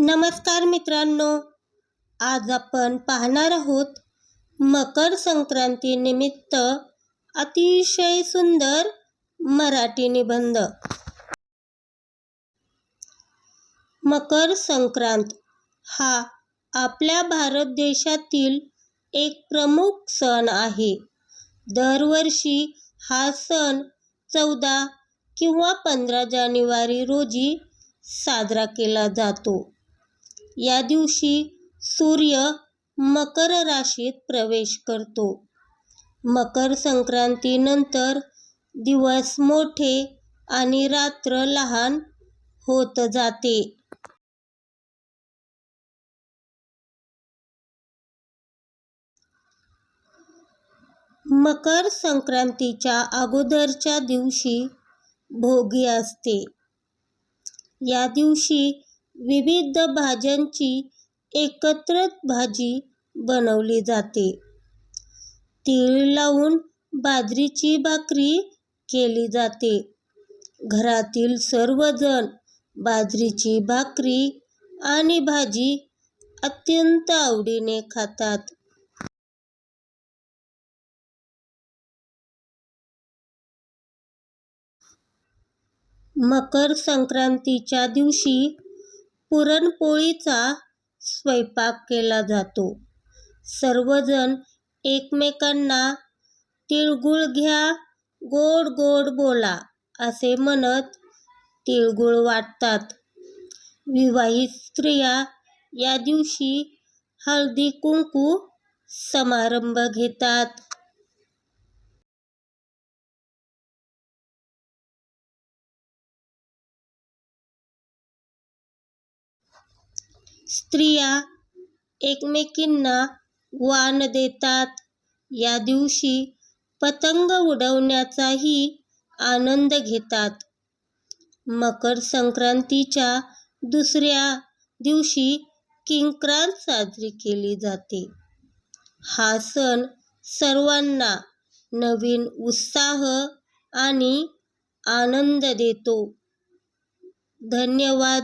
नमस्कार मित्रांनो आज आपण पाहणार आहोत मकर संक्रांती निमित्त अतिशय सुंदर मराठी निबंध. मकर संक्रांत हा आपल्या भारत देशातील एक प्रमुख सण आहे. दरवर्षी हा सण चौदा किंवा पंधरा जानेवारी रोजी साजरा केला जातो. या दिवशी सूर्य मकर राशीत प्रवेश करतो. मकर संक्रांतीनंतर दिवस मोठे आणि रात्र लहान होत जाते. मकर संक्रांतीच्या अगोदरच्या दिवशी भोगी असते. या दिवशी विविध भाज्यांची एकत्रित भाजी बनवली जाते. तीळ लावून बाजरीची भाकरी केली जाते. घरातील सर्वजण बाजरीची भाकरी आणि भाजी अत्यंत आवडीने खातात. मकर संक्रांतीच्या दिवशी पुरणपोळीचा स्वयंपाक केला जातो. सर्वजण एकमेकांना तिळगुळ घ्या गोड गोड बोला असे म्हणत तिळगुळ वाटतात. विवाहित स्त्रिया या दिवशी हळदी कुंकू समारंभ घेतात. स्त्रिया एकमेकींना वाण देतात. या दिवशी पतंग उडवण्याचाही आनंद घेतात. मकर संक्रांतीच्या दुसऱ्या दिवशी किंक्रांत साजरी केली जाते. हा सण सर्वांना नवीन उत्साह आणि आनंद देतो. धन्यवाद.